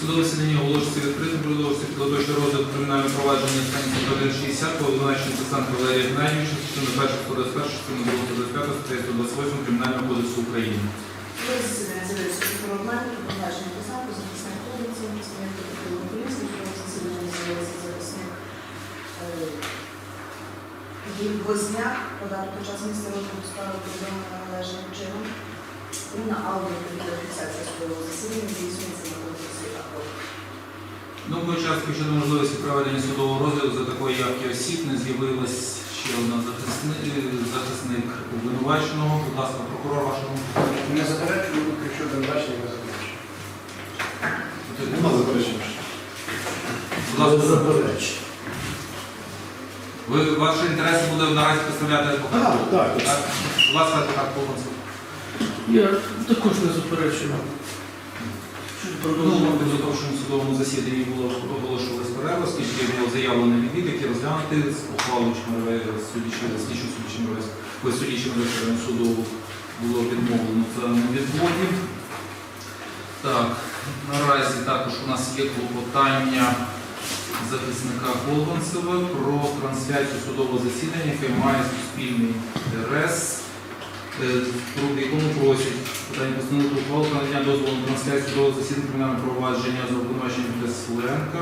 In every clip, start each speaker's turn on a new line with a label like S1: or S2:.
S1: Судове засідання оголошується відкритим, продовжується підготовчий розгляд кримінального провадження станції 160 по обвинуваченню Олександра Валерія Геннадійовича, частини 1, 121, частини 2, 125, статті 128 Кримінального кодексу України.
S2: Ви засідання з'являється про обмеження, посадку, захисник справи повідомлення належним чином. Повна аудіо-відеофіксація судового засідання здійснюється на.
S1: Думкою частки щодо можливості проведення судового розгляду за такої явки осіб не з'явилась ще одна захисни- е, захисник обвинуваченого. Будь ласка, прокурор вашого.
S3: Не заперечую, якщо бачення не заперечую.
S4: Нема заперечень.
S1: Будь ласка,
S4: заперечень.
S1: ви, ваші інтереси буде наразі представляти адвокат?
S4: Так, так.
S1: Будь ласка, адвокат.
S5: Я також не заперечую. Продовжуємо?
S1: в запрошеному судовому засіданні було оголошувалась перерва, оскільки було заявлено відвід, розглянути з ухвалу судді Чмерове суду було відмовлено в відводі. Так, наразі також у нас є клопотання захисника Колванцева про трансляцію судового засідання, яке має суспільний інтерес. Е, в якому просять питання постанови про ухвалу про надання дозволу на трансляцію судового засідання кримінального провадження за обвинуваченням Тесленка,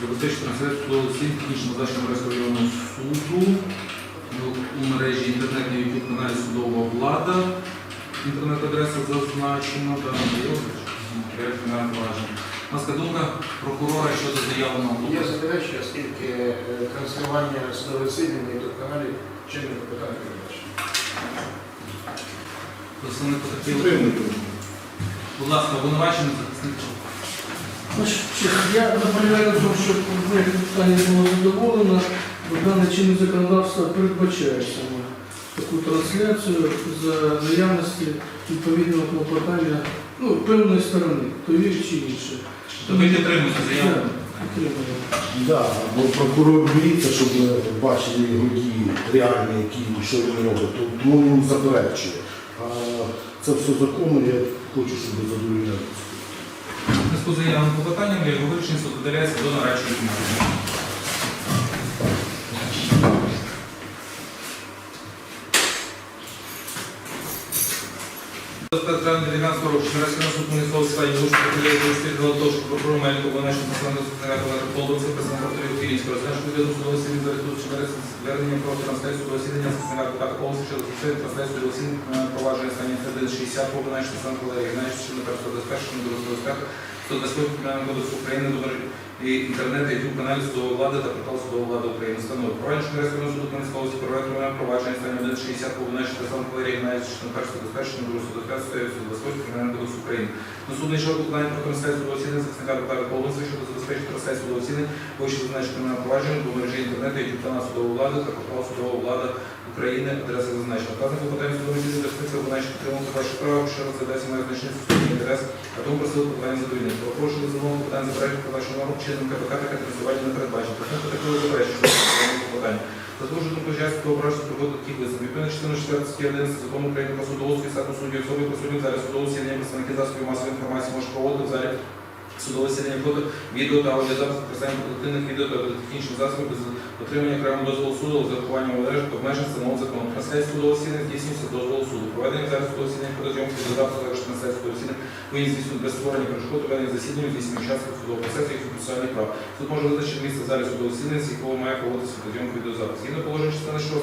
S1: забезпечити трансляцію судового засідання технічного Мережського районного суду у мережі інтернету YouTube каналі Судова влада. Інтернет-адреса зазначена, та матеріал кримінального провадження. У думка прокурора щодо заявленого
S3: Я заперечую, оскільки е, транслювання судових засідань на youtube каналі чинне питання передбачено.
S1: Представник.
S4: Підтримуйте.
S1: Будь ласка, обвинувачений захисник.
S5: Я наполягаю на тому, моє питання було задоволено, бо дане чинне законодавство передбачає саме таку трансляцію за наявності відповідного клопотання ну, певної сторони, тої чи іншої.
S1: То ви підтримуєте заяву?
S5: Так.
S4: Да, бо прокурор боїться, щоб ми бачили його дії реальні, які що він робить. Тому він заперечує. Це все законно, я хочу, щоб ви задовольняли.
S1: Зв'язку з заявленим клопотанням його вирішення суд видаляється до нарадчої кімнати. Травня 19 року Шмирський суд Муніцового стані спільного того, що прокурор Мелько винайшов національного секретаря Олега президент авторів Київського розгляду відводу судового засідання за рахунок звернення про трансляцію до засідання засідання адвоката Половця щодо засідання трансляцію до засідання провадження стані 160 по винайшов Валерій Геннадійович, що на 121 до 125 125 Кримінального кодексу України номер і інтернет, ютуб каналі судової влади та портал судової влади України. Встановив провадження Шмирського суду Хмельницького області проведення кримінального провадження стані 160 по винайшов Сан Валерій Геннадійович, що на 121 до 125 128 Кримінального кодексу України. Наступний йшов покладання про трансляцію до осіння захисника адвоката Полонця щодо забезпечити трансляцію до осіння, вище зазначено кримінальне провадження до мережі інтернету, ютуб канал судової влади та портал судова влада України, адреса зазначена. Вказане клопотання судової засідання допуститься виконавчий підтримувати ваші права, що розглядається має значний суспільний інтерес, а тому просили покладання задовільнити. Пропрошую замову питання заперечення про вашу норму чинним КПК таке працювання не передбачено. Прошу такого заперечення клопотання. Заслужити до початку ображення приходу таких висновків. Відповідно частину 4 статті 11 закону України про судоводство статус судді особи присутні в залі судового засідання представники засобів масової інформації може проводити в залі судове сідання фото, відео та аудіозапис використання колективних відео та технічних засобів отримання окремого дозволу суду з урахуванням обмежень обмежень встановлених законом. Трансляція судового засідання здійснюється дозволу суду. Проведення зараз судового засідання фотозйомки відеозапису також трансляція судового засідання повинні здійснювати без створення перешкод ведення засідання здійснення учасників судового процесу і процесуальних прав. Суд може визначити місце в залі судового засідання, з якого має проводитися фотозйомка відеозапис. Згідно положення частини 6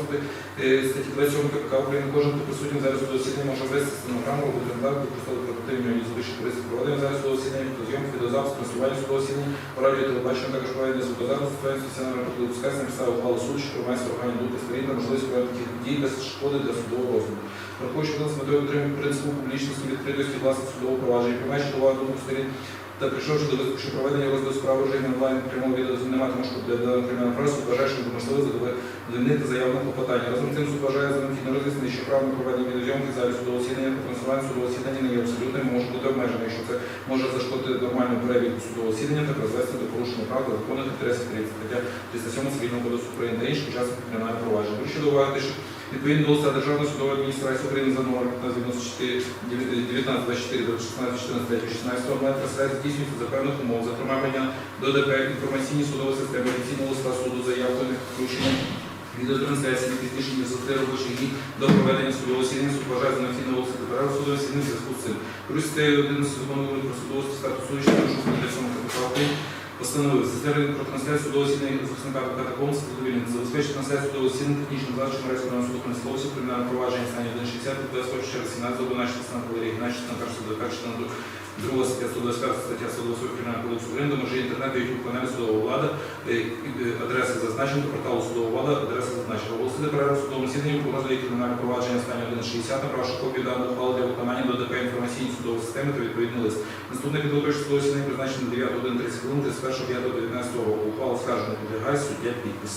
S1: е, статті 27 КПК України, кожен, хто присутній в залі судового засідання може ввести стенограму, робити контакт, використовувати противні вищих користі. Проведення в залі судового засідання, фотозйомки, відеозапис, транслювання судового по радіо, телебачення, також проведення звукозапису, стосується стаціонарного допускається на підставі ухвали суду, що приймається органі думки сторін та можливість таких дій без шкоди для судового розгляду. Враховуючи з метою отримання принципу публічності, відкритості власне судового провадження, приймаючи до уваги думку сторін та прийшовши до висновку, що проведення розгляду справи в режимі онлайн прямого відео не матиме шкоди для кримінального права, суд вважає, що неможливо задовольнити заявлене клопотання. Разом з тим суд вважає за необхідно роз'яснити, що право на проведення відеозйомки залі судового засідання та трансформування судового засідання не є абсолютним, може бути обмежено, якщо це може зашкодити нормальному перебігу судового засідання та призвести до порушення прав та законних інтересів 30 стаття 307 Цивільного кодексу України та інших учасників кримінального провадження. До уваги, що Відповідно до листа Державної судової адміністрації України за номером 1594 1924 16 14 3 16 року трансляція здійснюється за певних умов, зокрема до ДП інформаційні судової системи офіційного листа суду заявкою на включення відеотрансляції пізніше ніж за три робочі дні до проведення судового засідання суд за необхідне оголосити перерву судового засідання в зв'язку з цим. Плюс статтею 11 закону про судову статус суддів, що прошу для капіталу постановив системи про трансляцію судового засідання захисника адвоката Комса задовільнити забезпечити трансляцію судового засідання технічним засобом реєстрованого суду Хмельницького кримінальне провадження стані 160 21 через 17 до 12 16 Валерії Геннадьевич, на першу до друга стаття 125 стаття 128 Кримінального кодексу України до межі інтернету YouTube каналі судового влада, е, е, адреси зазначені до порталу судового влада, адреси зазначені. Оголосити перерву судовому засіданні по розгляді кримінального провадження стані 160 направивши копію даної ухвали для виконання до ДП інформаційної судової системи та відповідний лист. Наступне підготовче судове засідання призначено на 9 годин 30 хвилин 31 5 19 року. Ухвала скаржена підлягає суддя підпис.